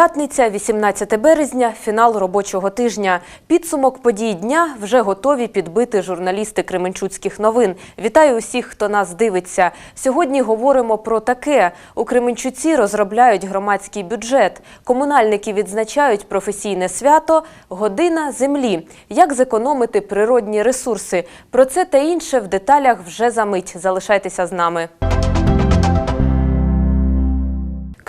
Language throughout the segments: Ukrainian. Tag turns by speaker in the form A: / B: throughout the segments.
A: П'ятниця, 18 березня, фінал робочого тижня. Підсумок подій дня вже готові підбити журналісти Кременчуцьких новин. Вітаю усіх, хто нас дивиться. Сьогодні говоримо про таке: у Кременчуці розробляють громадський бюджет. Комунальники відзначають професійне свято Година землі. Як зекономити природні ресурси? Про це та інше в деталях вже за мить. Залишайтеся з нами.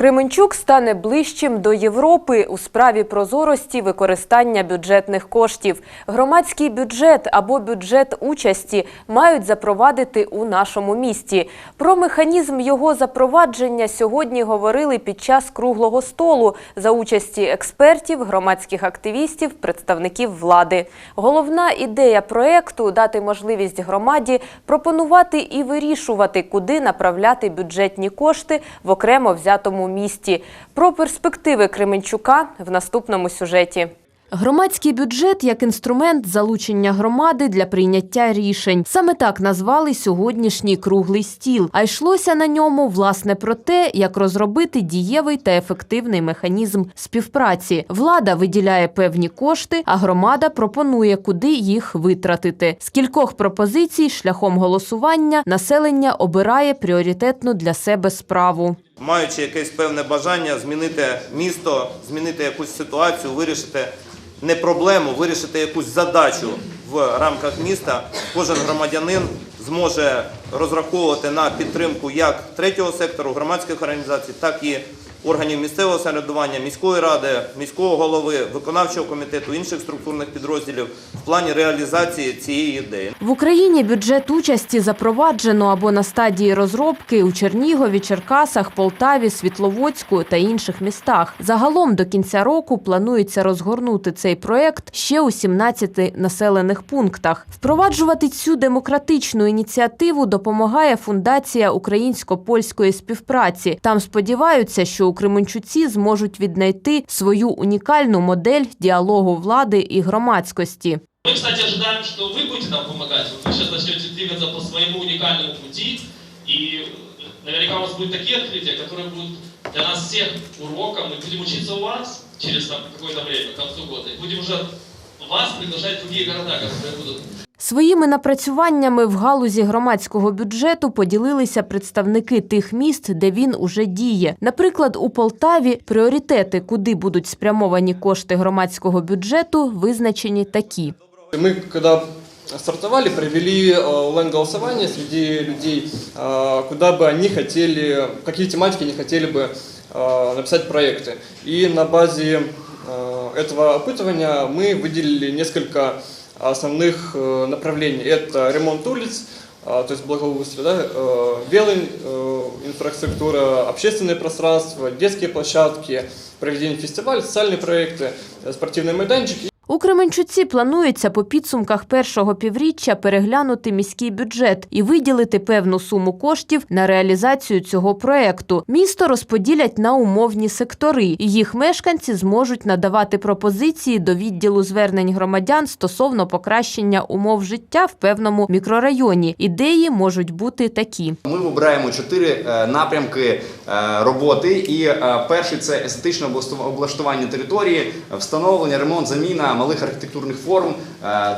A: Кременчук стане ближчим до Європи у справі прозорості використання бюджетних коштів. Громадський бюджет або бюджет участі мають запровадити у нашому місті. Про механізм його запровадження сьогодні говорили під час круглого столу за участі експертів, громадських активістів, представників влади. Головна ідея проекту дати можливість громаді пропонувати і вирішувати, куди направляти бюджетні кошти в окремо взятому місті. Про перспективи Кременчука в наступному сюжеті. Громадський бюджет як інструмент залучення громади для прийняття рішень. Саме так назвали сьогоднішній круглий стіл. А йшлося на ньому власне про те, як розробити дієвий та ефективний механізм співпраці. Влада виділяє певні кошти, а громада пропонує, куди їх витратити. З кількох пропозицій шляхом голосування населення обирає пріоритетну для себе справу.
B: Маючи якесь певне бажання змінити місто, змінити якусь ситуацію, вирішити не проблему, вирішити якусь задачу в рамках міста, кожен громадянин зможе розраховувати на підтримку як третього сектору, громадських організацій, так і органів місцевого самоврядування, міської ради, міського голови, виконавчого комітету, інших структурних підрозділів в плані реалізації цієї ідеї.
A: В Україні бюджет участі запроваджено або на стадії розробки у Чернігові, Черкасах, Полтаві, Світловодську та інших містах. Загалом до кінця року планується розгорнути цей проект ще у 17 населених пунктах. Впроваджувати цю демократичну ініціативу допомагає фундація українсько-польської співпраці. Там сподіваються, що у Кременчуці зможуть віднайти свою унікальну модель діалогу влади і громадськості.
C: Мы, кстати, ожидаем, что вы будете нам помогать. Вот вы сейчас начнете двигаться по своему уникальному пути, и наверняка у вас будут такие открытия, которые будут для нас всех уроком. Мы будем учиться у вас через там, какое-то время, к концу года. И будем уже вас приглашать в другие города, которые будут
A: Своїми напрацюваннями в галузі громадського бюджету поділилися представники тих міст, де він уже діє. Наприклад, у Полтаві пріоритети, куди будуть спрямовані кошти громадського бюджету, визначені такі.
D: Мы, когда стартовали, провели э, онлайн-голосование среди людей, э, куда бы они хотели, какие тематики они хотели бы э, написать проекты. И на базе э, этого опытывания мы выделили несколько основных э, направлений. Это ремонт улиц, э, то есть благоустройство, да, э, э, инфраструктура, общественное пространство, детские площадки, проведение фестиваля, социальные проекты, э, спортивные майданчики
A: У Кременчуці планується по підсумках першого півріччя переглянути міський бюджет і виділити певну суму коштів на реалізацію цього проекту. Місто розподілять на умовні сектори, і їх мешканці зможуть надавати пропозиції до відділу звернень громадян стосовно покращення умов життя в певному мікрорайоні. Ідеї можуть бути такі.
E: Ми вибираємо чотири е, напрямки е, роботи. І е, перший це естетичне облашту- облаштування території, встановлення, ремонт, заміна малих архітектурних форм,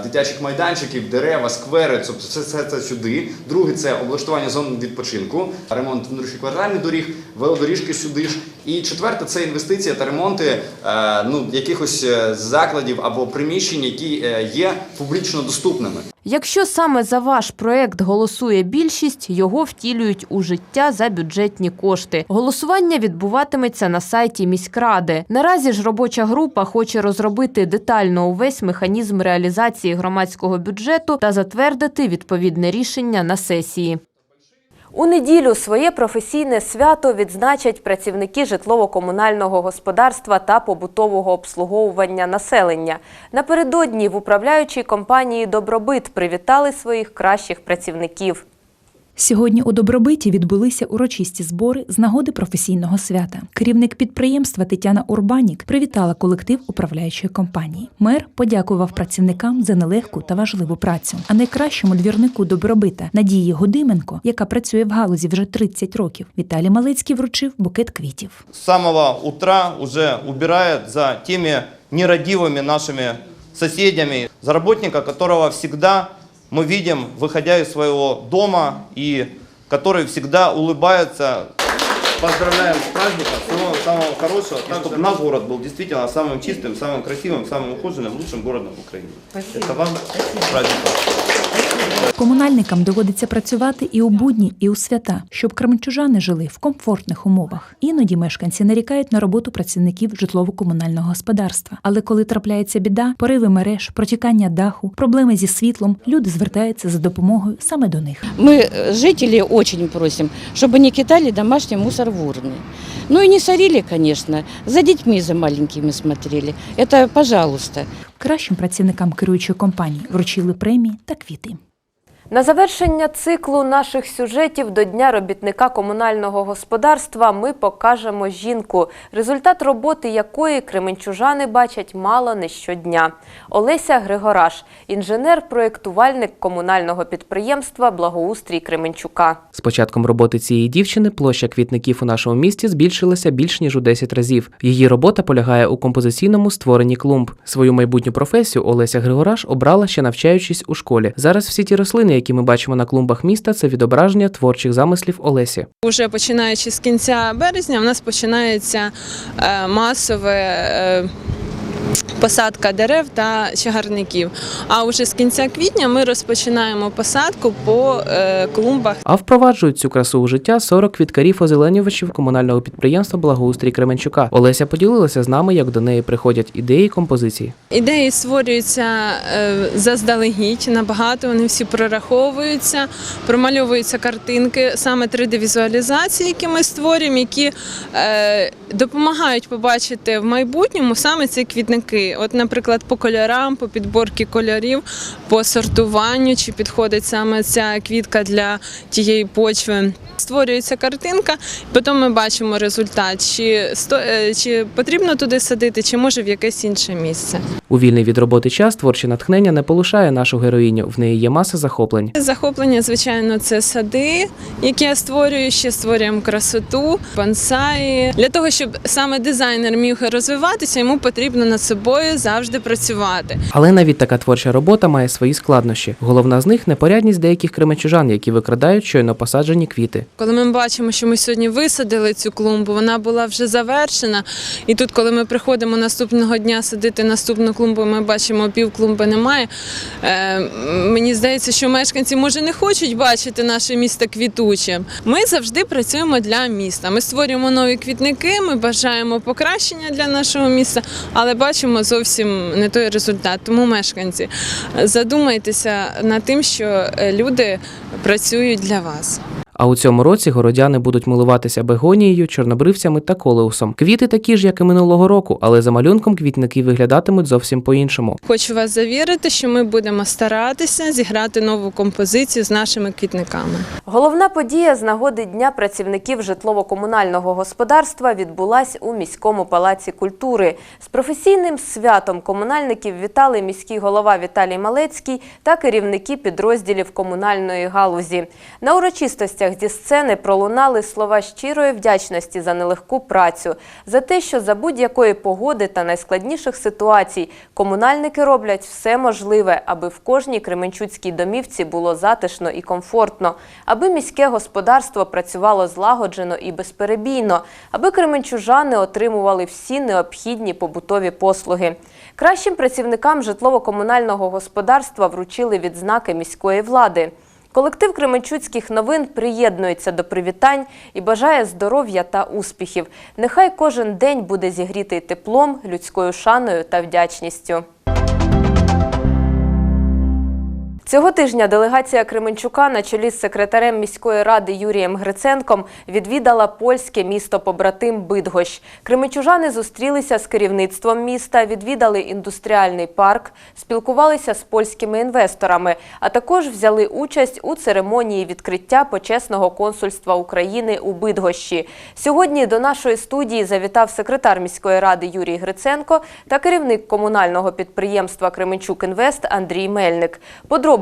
E: дитячих майданчиків, дерева, сквери. Тобто все це, це сюди. Другий це облаштування зон відпочинку, ремонт внутрішньоквартальних доріг, велодоріжки сюди ж. І четверте це інвестиція та ремонти е, ну, якихось е, закладів або приміщень, які е, є публічно доступними.
A: Якщо саме за ваш проект голосує більшість, його втілюють у життя за бюджетні кошти. Голосування відбуватиметься на сайті міськради. Наразі ж робоча група хоче розробити детально увесь механізм реалізації громадського бюджету та затвердити відповідне рішення на сесії. У неділю своє професійне свято відзначать працівники житлово-комунального господарства та побутового обслуговування населення. Напередодні в управляючій компанії Добробит привітали своїх кращих працівників.
F: Сьогодні у Добробиті відбулися урочисті збори з нагоди професійного свята. Керівник підприємства Тетяна Урбанік привітала колектив управляючої компанії. Мер подякував працівникам за нелегку та важливу працю. А найкращому двірнику Добробита Надії Годименко, яка працює в галузі вже 30 років, Віталій Малецький вручив букет квітів.
B: С самого утра уже убирает за теми нерадивыми нашими соседями, за работника, которого всегда мы видим, выходя из своего дома, и который всегда улыбается. Поздравляем с праздником, всего самого хорошего, так, чтобы наш город был действительно самым чистым, самым красивым, самым ухоженным, лучшим городом в Украине. Это вам с праздником.
F: Комунальникам доводиться працювати і у будні, і у свята, щоб кременчужани жили в комфортних умовах. Іноді мешканці нарікають на роботу працівників житлово-комунального господарства. Але коли трапляється біда, пориви мереж, протікання даху, проблеми зі світлом, люди звертаються за допомогою саме до них.
G: Мы, э, жители, очень просим, чтобы не кидали домашний мусор в урны. Ну и не сорили, конечно, за детьми за маленькими смотрели. Это пожалуйста.
F: Кращим працівникам керуючої компанії вручили премії та квіти.
A: На завершення циклу наших сюжетів до Дня робітника комунального господарства ми покажемо жінку, результат роботи якої кременчужани бачать мало не щодня. Олеся Григораш, інженер-проєктувальник комунального підприємства Благоустрій Кременчука.
H: З початком роботи цієї дівчини площа квітників у нашому місті збільшилася більш ніж у 10 разів. Її робота полягає у композиційному створенні клумб. Свою майбутню професію Олеся Григораш обрала ще навчаючись у школі. Зараз всі ті рослини, які ми бачимо на клумбах міста, це відображення творчих замислів Олесі.
I: Уже починаючи з кінця березня, в нас починається е, масове. Посадка дерев та чагарників. А вже з кінця квітня ми розпочинаємо посадку по е, клумбах
H: А впроваджують цю красу у життя 40 квіткарів-озеленювачів комунального підприємства Благоустрій Кременчука. Олеся поділилася з нами, як до неї приходять ідеї композиції.
I: Ідеї створюються е, заздалегідь, набагато вони всі прораховуються, промальовуються картинки, саме 3D-візуалізації, які ми створюємо, які е, допомагають побачити в майбутньому саме ці квітники. От, наприклад, по кольорам, по підборці кольорів, по сортуванню, чи підходить саме ця квітка для тієї почви. Створюється картинка, потім ми бачимо результат, чи, е, чи потрібно туди садити, чи може в якесь інше місце.
H: У вільний від роботи час творче натхнення не полишає нашу героїню. В неї є маса захоплень.
I: Захоплення, звичайно, це сади, які я створюю. Ще створюємо красоту, бонсаї. Для того, щоб саме дизайнер міг розвиватися, йому потрібно над собою завжди працювати.
H: Але навіть така творча робота має свої складнощі. Головна з них непорядність деяких кременчужан, які викрадають щойно посаджені квіти.
I: Коли ми бачимо, що ми сьогодні висадили цю клумбу, вона була вже завершена. І тут, коли ми приходимо наступного дня садити наступну клумбу, ми бачимо, пів клумби немає. Е, мені здається, що мешканці може не хочуть бачити наше місто квітучим. Ми завжди працюємо для міста. Ми створюємо нові квітники, ми бажаємо покращення для нашого міста, але бачимо зовсім не той результат. Тому мешканці задумайтеся над тим, що е, люди працюють для вас.
H: А у цьому році городяни будуть милуватися бегонією, чорнобривцями та колеусом. Квіти такі ж, як і минулого року, але за малюнком квітники виглядатимуть зовсім по-іншому.
I: Хочу вас завірити, що ми будемо старатися зіграти нову композицію з нашими квітниками.
A: Головна подія з нагоди Дня працівників житлово-комунального господарства відбулась у міському палаці культури. З професійним святом комунальників вітали міський голова Віталій Малецький та керівники підрозділів комунальної галузі. На урочистостях зі сцени пролунали слова щирої вдячності за нелегку працю, за те, що за будь-якої погоди та найскладніших ситуацій комунальники роблять все можливе, аби в кожній кременчуцькій домівці було затишно і комфортно, аби міське господарство працювало злагоджено і безперебійно, аби кременчужани отримували всі необхідні побутові послуги. Кращим працівникам житлово-комунального господарства вручили відзнаки міської влади. Колектив Кременчуцьких новин приєднується до привітань і бажає здоров'я та успіхів. Нехай кожен день буде зігрітий теплом, людською шаною та вдячністю. Цього тижня делегація Кременчука на чолі з секретарем міської ради Юрієм Гриценком відвідала польське місто побратим Бидгощ. Кременчужани зустрілися з керівництвом міста, відвідали індустріальний парк, спілкувалися з польськими інвесторами, а також взяли участь у церемонії відкриття почесного консульства України у Бидгощі. Сьогодні до нашої студії завітав секретар міської ради Юрій Гриценко та керівник комунального підприємства Кременчук Інвест Андрій Мельник.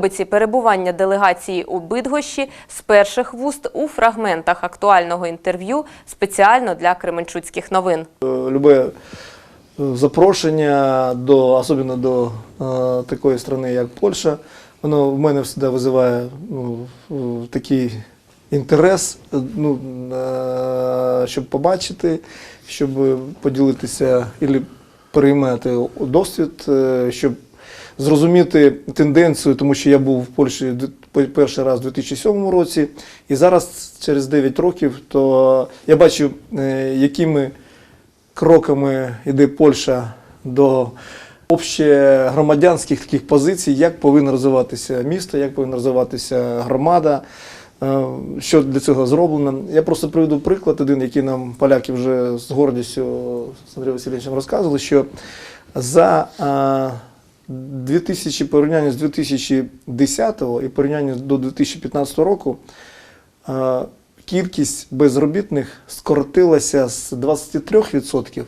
A: Подробиці перебування делегації у Бидгощі з перших вуст у фрагментах актуального інтерв'ю спеціально для Кременчуцьких новин.
J: любе е, запрошення до, особливо до е, такої країни, як Польща, воно в мене завжди визиває ну, е, такий інтерес, е, ну, е, щоб побачити, щоб поділитися і переймати досвід, е, щоб зрозуміти тенденцію, тому що я був в Польщі перший раз у 2007 році, і зараз, через 9 років, то я бачу, е, якими кроками йде Польща до общегромадянських таких позицій, як повинно розвиватися місто, як повинна розвиватися громада, е, що для цього зроблено. Я просто приведу приклад, один, який нам поляки вже з гордістю з Андрієм Васильовичем розказували, що за е, 2000 порівняння з 2010 і порівняння до 2015 року е, кількість безробітних скоротилася з 23%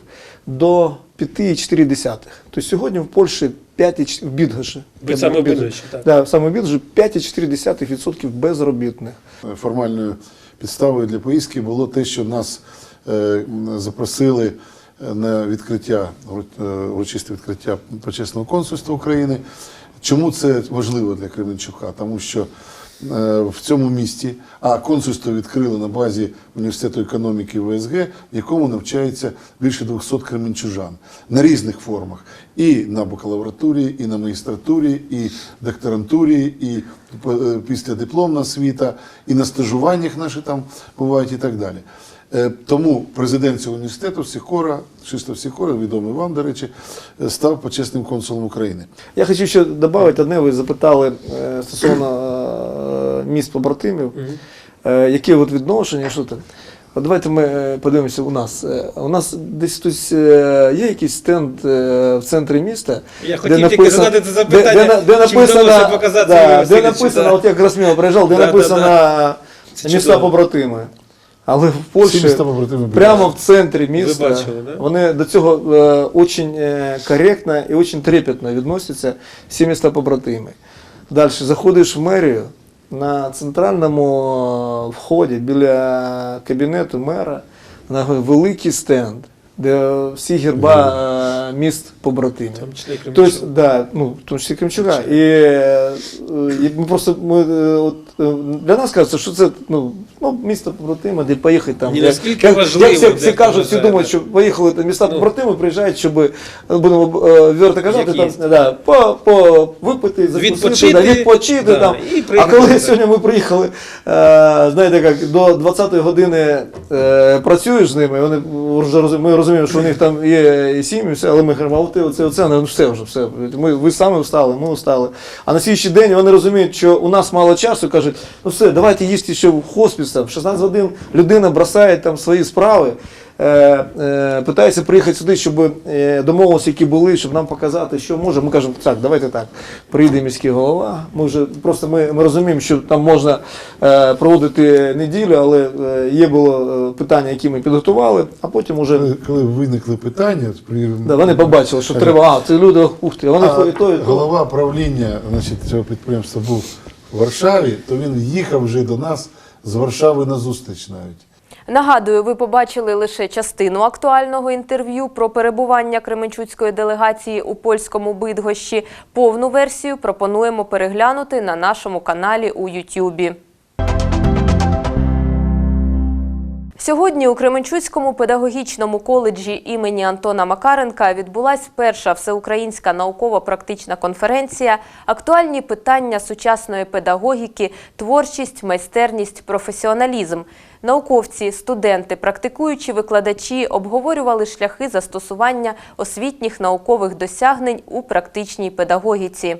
J: до 5,4%. Тобто сьогодні в Польщі 5,4% в Бідгоші.
K: Саме в Бідгоші, так.
J: Да, саме в 5,4% безробітних.
L: формальною підставою для поїздки було те, що нас е, запросили на відкриття урочисте відкриття почесного консульства України. Чому це важливо для Кременчука? Тому що е, в цьому місті, а консульство відкрили на базі університету економіки ВСГ, в якому навчається більше 200 кременчужан на різних формах. І на бакалавратурі, і на магістратурі, і докторантурі, і е, післядипломна освіта, і на стажуваннях наші там бувають і так далі. Е, Тому президент цього університету Сікора, Шистов Сікора, відомий вам, до речі, е, став почесним консулом України.
J: Я хочу ще додати одне, ви запитали е, стосовно міст побратимів, яке от відношення, що там. От давайте ми подивимося у нас. У нас десь е, є якийсь стенд в центрі міста.
K: Я хотів тільки задати це запитання,
J: де, де, де
K: чи
J: написано,
K: вдалося показати
J: да, де написано,
K: да.
J: от як Расміло приїжджав, де
K: Да, да,
J: написано
K: Це
J: міста побратими. Але в Польщі прямо в центрі міста
K: бачили, да?
J: вони до цього е, очень е, коректно і очень трепетно відносяться всі міста побратими. Далі заходиш в мерію на центральному е, вході біля кабінету мера на великий стенд, де всі герба е, міст побратимів.
K: В тому числі і Кременчук.
J: Тобто, да, ну, в тому числі Кремчука. І, е, і ми просто ми, от, для нас кажеться, що це ну, ну, місто побратима, де поїхати там. Як-
K: наскільки
J: як,
K: важливо,
J: як всі, всі кажуть, всі думають, що поїхали там міста
K: Ну.
J: побратими, приїжджають, щоб е, будемо е, казати, там, да, по, по випити, закусити,
K: Відпочити,
J: да, відпочити
K: да,
J: там.
K: і
J: а коли
K: додому.
J: сьогодні ми приїхали, е, знаєте, як до 20-ї години е, працюєш з ними, вони вже ми розуміємо, що у них там є і сім'ї, все, але ми кажемо, а от оце, оце, ну все вже, все. Ми, ви самі встали, ми встали. А на слідчий день вони розуміють, що у нас мало часу, кажуть, ну все, давайте їсти ще в хоспіс, там, 16 годин людина бросає там свої справи. Е, е, питається приїхати сюди, щоб е, домовилися, які були, щоб нам показати, що може. Ми кажемо, так, давайте так. Прийде міський голова. Ми вже просто ми, ми розуміємо, що там можна е, проводити неділю, але е, є було е, питання, які ми підготували, а потім уже
L: Коли, коли виникли питання, при-
J: да, вони побачили, що треба, а це люди, ух ти, вони
L: а
J: і то, і то.
L: голова правління значить, цього підприємства був Варшаві, то він їхав вже до нас з Варшави на зустріч навіть.
A: Нагадую, ви побачили лише частину актуального інтерв'ю про перебування Кременчуцької делегації у польському Бидгощі. Повну версію пропонуємо переглянути на нашому каналі у Ютюбі. Сьогодні у Кременчуцькому педагогічному коледжі імені Антона Макаренка відбулась перша всеукраїнська науково-практична конференція Актуальні питання сучасної педагогіки, творчість, майстерність, професіоналізм. Науковці, студенти, практикуючі викладачі обговорювали шляхи застосування освітніх наукових досягнень у практичній педагогіці.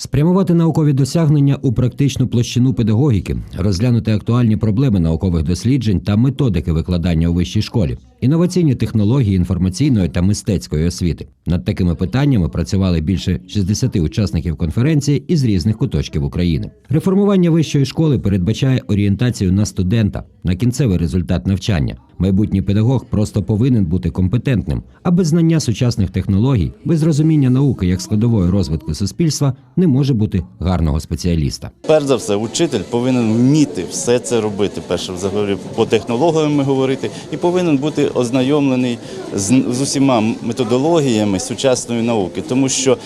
M: Спрямувати наукові досягнення у практичну площину педагогіки, розглянути актуальні проблеми наукових досліджень та методики викладання у вищій школі, інноваційні технології інформаційної та мистецької освіти. Над такими питаннями працювали більше 60 учасників конференції із різних куточків України. Реформування вищої школи передбачає орієнтацію на студента, на кінцевий результат навчання. Майбутній педагог просто повинен бути компетентним, а без знання сучасних технологій, без розуміння науки як складової розвитку суспільства не може бути гарного спеціаліста.
N: Перш за все, учитель повинен вміти все це робити. Перше взагалі по технологіям говорити, і повинен бути ознайомлений з, з усіма методологіями сучасної науки, тому що,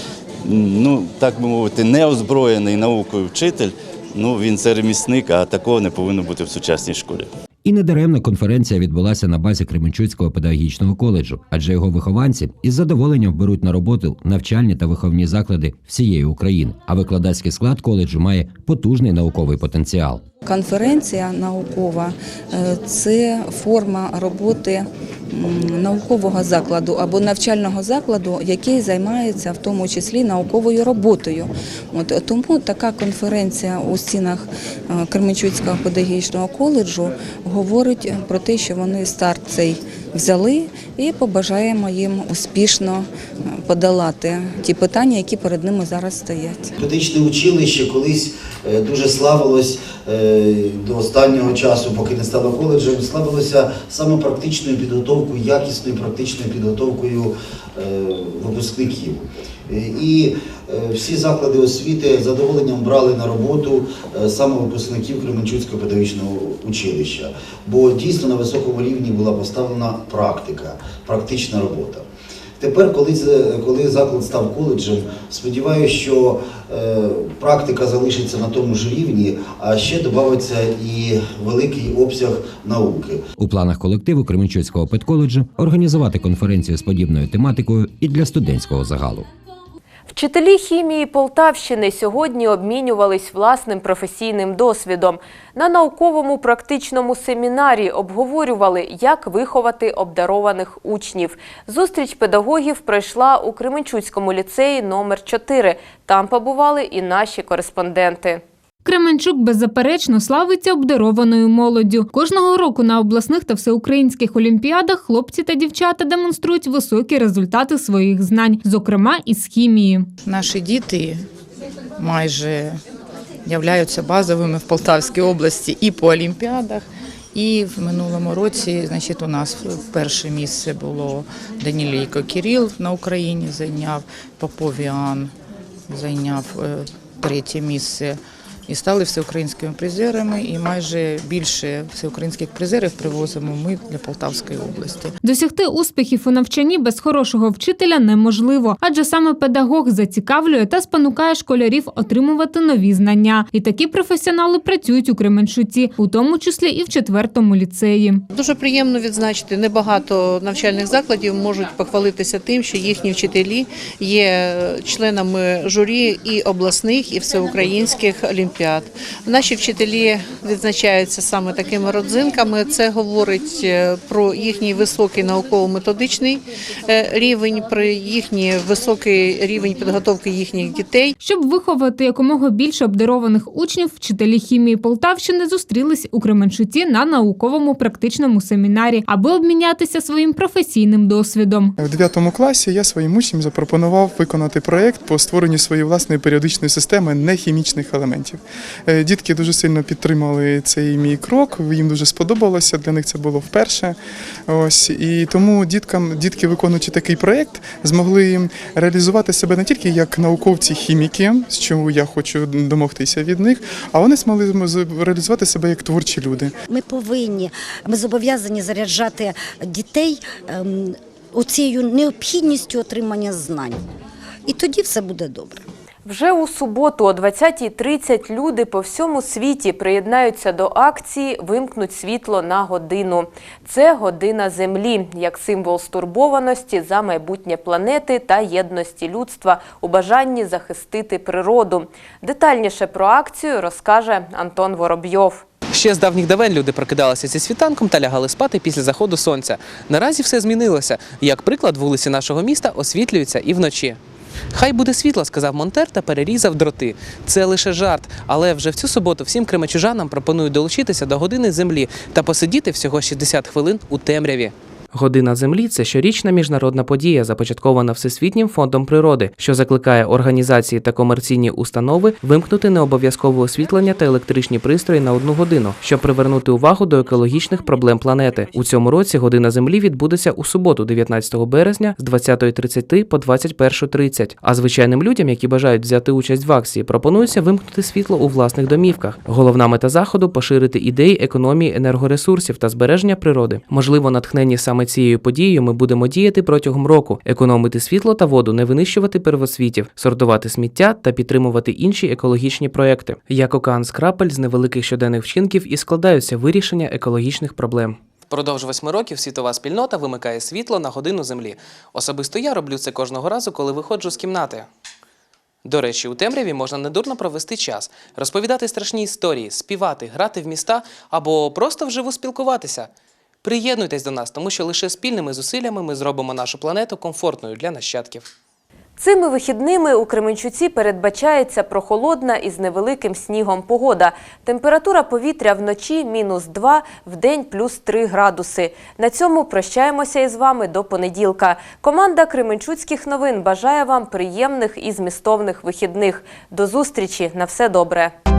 N: ну так би мовити, неозброєний наукою вчитель. Ну він це ремісник, а такого не повинно бути в сучасній школі.
M: І недаремно конференція відбулася на базі Кременчуцького педагогічного коледжу, адже його вихованці із задоволенням беруть на роботу навчальні та виховні заклади всієї України. А викладацький склад коледжу має потужний науковий потенціал.
O: Конференція наукова е, це форма роботи наукового закладу або навчального закладу, який займається в тому числі науковою роботою. От тому така конференція у стінах е, Кременчуцького педагогічного коледжу говорить про те, що вони старт цей взяли, і побажаємо їм успішно е, подолати ті питання, які перед ними зараз стоять.
P: Медичне училище колись е, дуже славилось е, до останнього часу, поки не стало коледжем, славилося саме практичною підготовкою, якісною практичною підготовкою випускників. І всі заклади освіти з задоволенням брали на роботу е, саме випускників Кременчуцького педагогічного училища, бо дійсно на високому рівні була поставлена практика, практична робота. Тепер, коли, коли заклад став коледжем, сподіваюся, що е, практика залишиться на тому ж рівні, а ще додається і великий обсяг науки.
M: У планах колективу Кременчуцького педколеджу організувати конференцію з подібною тематикою і для студентського загалу.
A: Вчителі хімії Полтавщини сьогодні обмінювались власним професійним досвідом. На науковому практичному семінарі обговорювали, як виховати обдарованих учнів. Зустріч педагогів пройшла у Кременчуцькому ліцеї номер 4 Там побували і наші кореспонденти.
Q: Кременчук беззаперечно славиться обдарованою молоддю. Кожного року на обласних та всеукраїнських олімпіадах хлопці та дівчата демонструють високі результати своїх знань, зокрема із хімії.
R: Наші діти майже являються базовими в Полтавській області і по олімпіадах. І в минулому році, значить, у нас перше місце було Данілійко Кіріл на Україні зайняв, Поповіан зайняв е, третє місце. І стали всеукраїнськими призерами, і майже більше всеукраїнських призерів привозимо ми для Полтавської області.
Q: Досягти успіхів у навчанні без хорошого вчителя неможливо, адже саме педагог зацікавлює та спонукає школярів отримувати нові знання. І такі професіонали працюють у Кременчуці, у тому числі і в четвертому ліцеї.
S: Дуже приємно відзначити, небагато навчальних закладів можуть похвалитися тим, що їхні вчителі є членами журі і обласних, і всеукраїнських олімпіад. Наші вчителі відзначаються саме такими родзинками. Це говорить е, про їхній високий науково-методичний е, рівень, про їхній високий рівень підготовки їхніх дітей.
Q: Щоб виховати якомога більше обдарованих учнів, вчителі хімії Полтавщини зустрілись у Кременчуці на науковому практичному семінарі, аби обмінятися своїм професійним досвідом.
T: В 9 класі я своїм учням запропонував виконати проєкт по створенню своєї власної періодичної системи нехімічних елементів. Е, Дітки дуже сильно підтримали цей мій крок, їм дуже сподобалося. Для них це було вперше. Ось і тому діткам, дітки, виконуючи такий проєкт, змогли реалізувати себе не тільки як науковці-хіміки, з чого я хочу домогтися від них, а вони змогли реалізувати себе як творчі люди.
U: Ми повинні, ми зобов'язані заряджати дітей ем, оцією необхідністю отримання знань. І тоді все буде добре.
A: Вже у суботу о 20.30 люди по всьому світі приєднаються до акції Вимкнуть світло на годину. Це година Землі як символ стурбованості за майбутнє планети та єдності людства у бажанні захистити природу. Детальніше про акцію розкаже Антон Воробйов.
H: Ще з давніх давен люди прокидалися зі світанком та лягали спати після заходу сонця. Наразі все змінилося. Як приклад, вулиці нашого міста освітлюються і вночі. Хай буде світло, сказав монтер та перерізав дроти. Це лише жарт, але вже в цю суботу всім кремечужанам пропонують долучитися до години землі та посидіти всього 60 хвилин у темряві. Година землі це щорічна міжнародна подія, започаткована Всесвітнім фондом природи, що закликає організації та комерційні установи вимкнути необов'язкове освітлення та електричні пристрої на одну годину, щоб привернути увагу до екологічних проблем планети. У цьому році година землі відбудеться у суботу, 19 березня, з 20.30 по 21.30. А звичайним людям, які бажають взяти участь в акції, пропонується вимкнути світло у власних домівках. Головна мета заходу поширити ідеї економії енергоресурсів та збереження природи. Можливо, натхнені саме цією подією ми будемо діяти протягом року, економити світло та воду, не винищувати первосвітів, сортувати сміття та підтримувати інші екологічні проекти. Як океан з крапель з невеликих щоденних вчинків і складаються вирішення екологічних проблем. Впродовж восьми років світова спільнота вимикає світло на годину землі. Особисто я роблю це кожного разу, коли виходжу з кімнати. До речі, у темряві можна недурно провести час, розповідати страшні історії, співати, грати в міста або просто вживу спілкуватися. Приєднуйтесь до нас, тому що лише спільними зусиллями ми зробимо нашу планету комфортною для нащадків.
A: Цими вихідними у Кременчуці передбачається прохолодна із невеликим снігом погода. Температура повітря вночі мінус 2, вдень плюс 3 градуси. На цьому прощаємося із вами до понеділка. Команда Кременчуцьких новин бажає вам приємних і змістовних вихідних. До зустрічі! На все добре!